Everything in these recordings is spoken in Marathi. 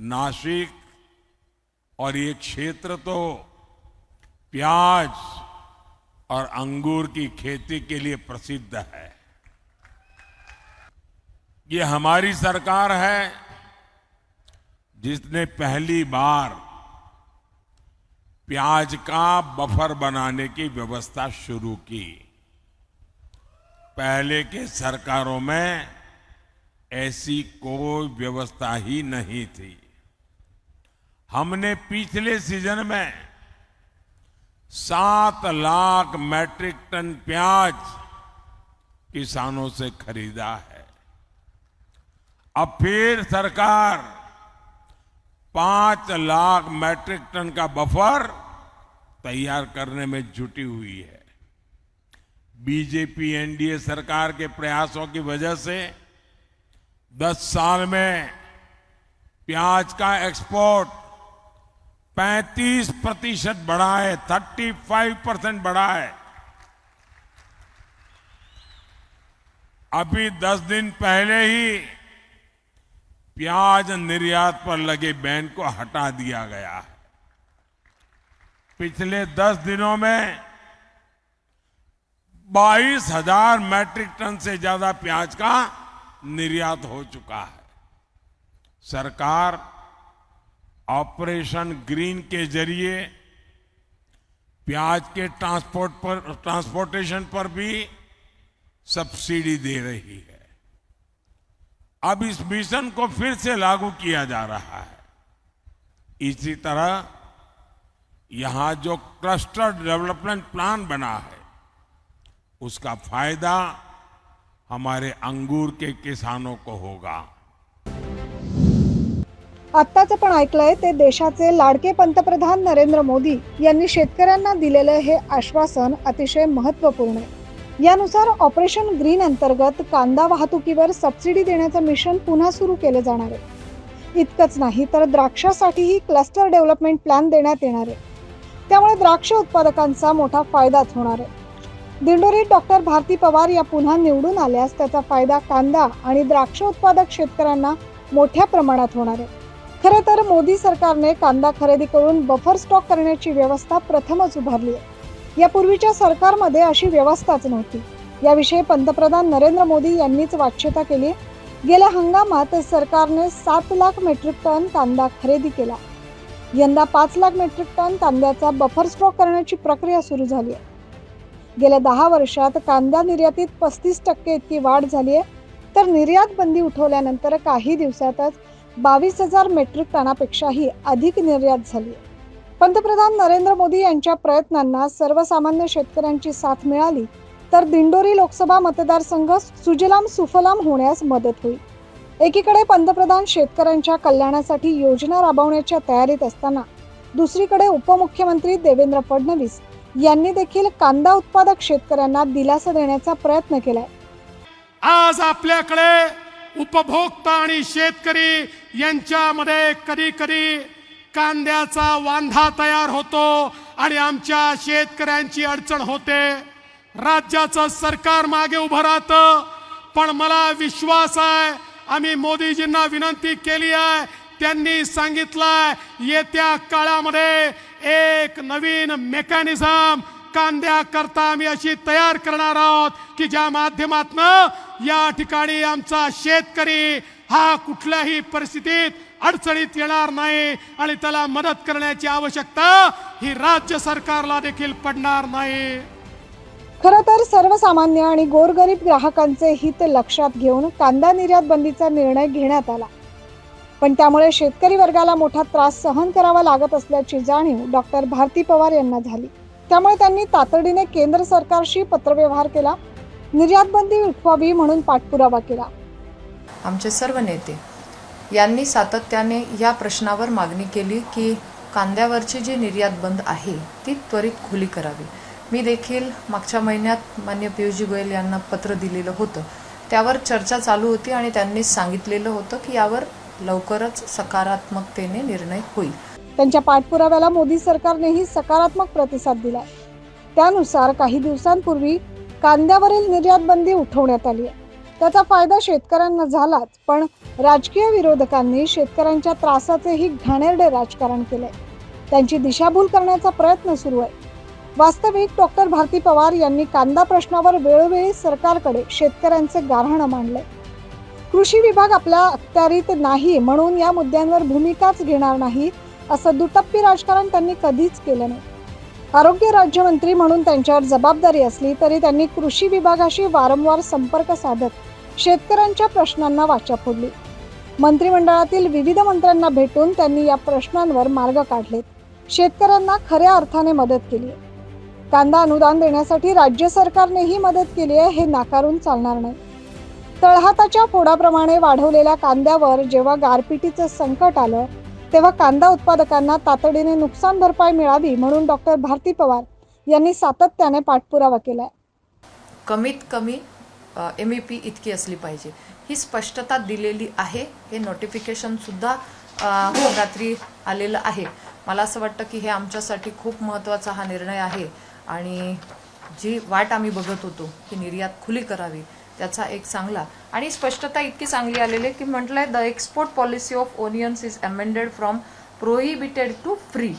नासिक और ये क्षेत्र तो प्याज और अंगूर की खेती के लिए प्रसिद्ध है। ये हमारी सरकार है जिसने पहली बार प्याज का बफर बनाने की व्यवस्था शुरू की। पहले के सरकारों में ऐसी कोई व्यवस्था ही नहीं थी। हमने पिछले सीज़न में सात लाख मैट्रिक टन प्याज किसानों से खरीदा है। अब फिर सरकार पाँच लाख मैट्रिक टन का बफर तैयार करने में जुटी हुई है। बीजेपी एनडीए सरकार के प्रयासों की वजह से 10 साल में प्याज का एक्सपोर्ट 35 प्रतिशत बढ़ा है 35 परसेंट बढ़ा है। अभी 10 दिन पहले ही प्याज निर्यात पर लगे बैन को हटा दिया गया। है पिछले 10 दिनों में बाईस हज़ार मैट्रिक टन से ज़्यादा प्याज का निर्यात हो चुका है। सरकार ऑपरेशन ग्रीन के ज़रिए, प्याज के ट्रांसपोर्ट पर, ट्रांसपोर्टेशन पर भी सब्सिडी दे रही है। अब इस मिशन को फिर से लागू किया जा रहा है। इसी तरह यहाँ जो क्लस्टर डेवलपमेंट प्लान बना है, उसका फ़ायदा हमारे अंगूर के किसानों को होगा। आत्ताच आपण ऐकलंय ते देशाचे लाडके पंतप्रधान नरेंद्र मोदी यांनी शेतकऱ्यांना दिलेलं हे आश्वासन अतिशय महत्त्वपूर्ण आहे. यानुसार ऑपरेशन ग्रीन अंतर्गत कांदा वाहतुकीवर सबसिडी देण्याचं मिशन पुन्हा सुरू केले जाणार आहे. इतकंच नाही तर द्राक्षासाठीही क्लस्टर डेव्हलपमेंट प्लॅन देण्यात येणार आहे. त्यामुळे द्राक्ष उत्पादकांचा मोठा फायदाच होणार आहे. दिंडोरीत डॉक्टर भारती पवार या पुन्हा निवडून आल्यास त्याचा फायदा कांदा आणि द्राक्ष उत्पादक शेतकऱ्यांना मोठ्या प्रमाणात होणार आहे. खरे तर मोदी सरकारने कांदा खरेदी करून बफर स्टॉक करण्याची व्यवस्था प्रथमच उभारली आहे. यापूर्वीच्या सरकारमध्ये अशी व्यवस्थाच नव्हती. याविषयी पंतप्रधान नरेंद्र मोदी यांनीच वाच्यता केली. गेल्या हंगामात सरकारने सात लाख मेट्रिक टन कांदा खरेदी केला. यंदा पाच लाख मेट्रिक टन कांद्याचा बफर स्टॉक करण्याची प्रक्रिया सुरू झाली आहे. गेल्या दहा वर्षात कांदा निर्यातीत पस्तीस टक्के इतकी वाढ झाली आहे. तर निर्यात बंदी उठवल्यानंतर काही दिवसातच बावीस हजार मेट्रिक टनापेक्षाही अधिक निर्यात झाली पंतप्रधान नरेंद्र मोदी यांच्या प्रयत्नांना सर्वसामान्य शेतकऱ्यांची साथ मिळाली तर दिंडोरी लोकसभा मतदारसंघ सुजलाम सुफलाम होण्यास मदत होईल. एकीकडे पंतप्रधान शेतकऱ्यांच्या कल्याणासाठी योजना राबवण्याच्या तयारीत असताना दुसरीकडे उपमुख्यमंत्री देवेंद्र फडणवीस यांनी देखील कांदा उत्पादक शेतकऱ्यांना दिलासा देण्याचा प्रयत्न केलाय. आज आपल्याकडे उपभोक्ता आणि शेतकरी यांच्यामध्ये कधी कधी कांद्याचा वांधा तयार होतो आणि आमच्या शेतकऱ्यांची अडचण होते. राज्याचं सरकार मागे उभं राहतं पण मला विश्वास आहे आम्ही मोदीजींना विनंती केली आहे त्यांनी सांगितलंय येत्या काळामध्ये एक नवीन मेकॅनिझम कांद्याकरता आम्ही अशी तयार करणार आहोत की ज्या माध्यमातनं या ठिकाणी आमचा शेतकरी हा कुठल्याही परिस्थितीत अडचणीत येणार नाही आणि त्याला मदत करण्याची आवश्यकता ही राज्य सरकारला देखील पडणार नाही. खर तर सर्वसामान्य आणि गोरगरीब ग्राहकांचे हित लक्षात घेऊन कांदा निर्यात बंदीचा निर्णय घेण्यात आला. पण त्यामुळे शेतकरी वर्गाला मोठा त्रास सहन करावा लागत असल्याची जाणीव डॉक्टर भारती पवार यांना झाली. त्यामुळे त्यांनी तातडीने केंद्र सरकारशी पत्रव्यवहार केला निर्यात बंदी उठवावी म्हणून पाठपुरावा केला. आमचे सर्व नेते यांनी सातत्याने या प्रश्नावर मागणी केली की कांद्यावरची जी निर्यात बंद आहे ती त्वरित खुली करावी. मी देखील मागच्या महिन्यात मान्य पियुषजी गोयल यांना पत्र दिलेलं होतं. त्यावर चर्चा चालू होती आणि त्यांनी सांगितलेलं होतं की यावर लवकरच सकारात्मकतेने निर्णय होईल. त्यांच्या पाठपुराव्याला मोदी सरकारनेही सकारात्मक प्रतिसाद दिलाय. त्यानुसार काही दिवसांपूर्वी कांद्यावरील निर्यात बंदी उठवण्यात आली आहे. त्याचा फायदा शेतकऱ्यांना झालाच पण राजकीय विरोधकांनी शेतकऱ्यांच्या त्रासाचेही घाणेरडे राजकारण केले त्यांची दिशाभूल करण्याचा प्रयत्न सुरू आहे. वास्तविक डॉक्टर भारती पवार यांनी कांदा प्रश्नावर वेळोवेळी सरकारकडे शेतकऱ्यांचे गारहाणं मांडले कृषी विभाग आपल्या अखत्यारीत नाही म्हणून या मुद्द्यांवर भूमिकाच घेणार नाही असं दुटप्पी राजकारण त्यांनी कधीच केलं नाही. आरोग्य राज्यमंत्री म्हणून त्यांच्यावर जबाबदारी असली तरी त्यांनी कृषी विभागाशी वारंवार संपर्क साधत शेतकऱ्यांच्या प्रश्नांना वाचा फोडली. मंत्रिमंडळातील विविध मंत्र्यांना भेटून त्यांनी या प्रश्नांवर मार्ग काढले शेतकऱ्यांना खऱ्या अर्थाने मदत केली कांदा अनुदान देण्यासाठी राज्य सरकारनेही मदत केली आहे हे नाकारून चालणार नाही. तळहाताच्या फोडाप्रमाणे वाढवलेल्या कांद्यावर जेव्हा गारपिटीचं संकट आलं तेव्हा कांदा उत्पादकांना तातडीने नुकसान भरपाई मिळावी म्हणून डॉक्टर भारती पवार यांनी सातत्याने पाठपुरावा केलाय. कमीत कमी एम ई पी इतकी असली पाहिजे. ही स्पष्टता दिलेली आहे. हे नोटिफिकेशनसुद्धा रात्री आलेलं आहे. मला असं वाटतं की हे आमच्यासाठी खूप महत्त्वाचा हा निर्णय आहे. आणि जी वाट आम्ही बघत होतो की निर्यात खुली करावी. त्याचा एक चांगला. आणि स्पष्टता इतकी चांगली आलेली आहे की म्हटलंय the export policy of onions is amended from prohibited to free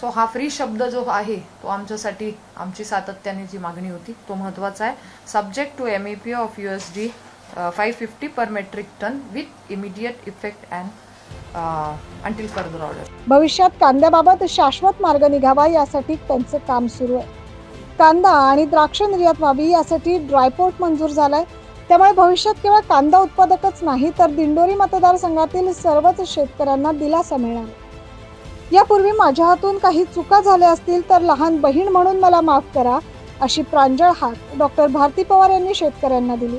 so हा फ्री शब्द जो आहे तो आमच्यासाठी आमची सातत्याने जी मागणी होती तो महत्त्वाचा आहे. Subject to M E P of U S D five fifty per metric ton with immediate effect and until further order भविष्यात कांद्याबाबत शाश्वत मार्ग निघावा यासाठी त्यांचं काम सुरू आहे. कांदा आणि द्राक्ष निर्यात व्हावी यासाठी ड्रायपोर्ट मंजूर झालाय. त्यामुळे भविष्यात केवळ कांदा उत्पादकच नाही तर दिंडोरी मतदारसंघातील सर्वच शेतकऱ्यांना दिलासा मिळणार. यापूर्वी माझ्या हातून काही चुका झाल्या असतील तर लहान बहीण म्हणून मला माफ करा अशी प्रांजळ हाक डॉक्टर भारती पवार यांनी शेतकऱ्यांना दिली.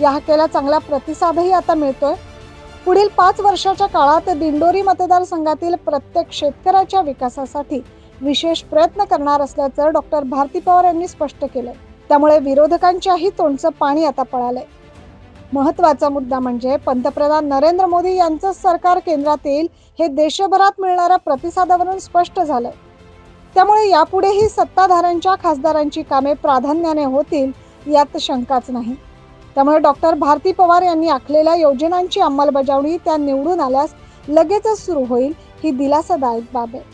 या हाकेला चांगला प्रतिसादही आता मिळतोय. पुढील पाच वर्षाच्या काळात दिंडोरी मतदारसंघातील प्रत्येक शेतकऱ्याच्या विकासासाठी विशेष प्रयत्न करणार असल्याचं डॉक्टर भारती पवार यांनी स्पष्ट केलंय. त्यामुळे विरोधकांच्याही तोंडचं पाणी आता पळालंय. महत्त्वाचा मुद्दा म्हणजे पंतप्रधान नरेंद्र मोदी यांचं सरकार केंद्रात येईल हे देशभरात मिळणाऱ्या प्रतिसादावरून स्पष्ट झालंय. त्यामुळे यापुढेही सत्ताधाऱ्यांच्या खासदारांची कामे प्राधान्याने होतील यात शंकाच नाही. त्यामुळे डॉक्टर भारती पवार यांनी आखलेल्या योजनांची अंमलबजावणी त्या निवडून आल्यास लगेचच सुरू होईल ही दिलासादायक बाब आहे.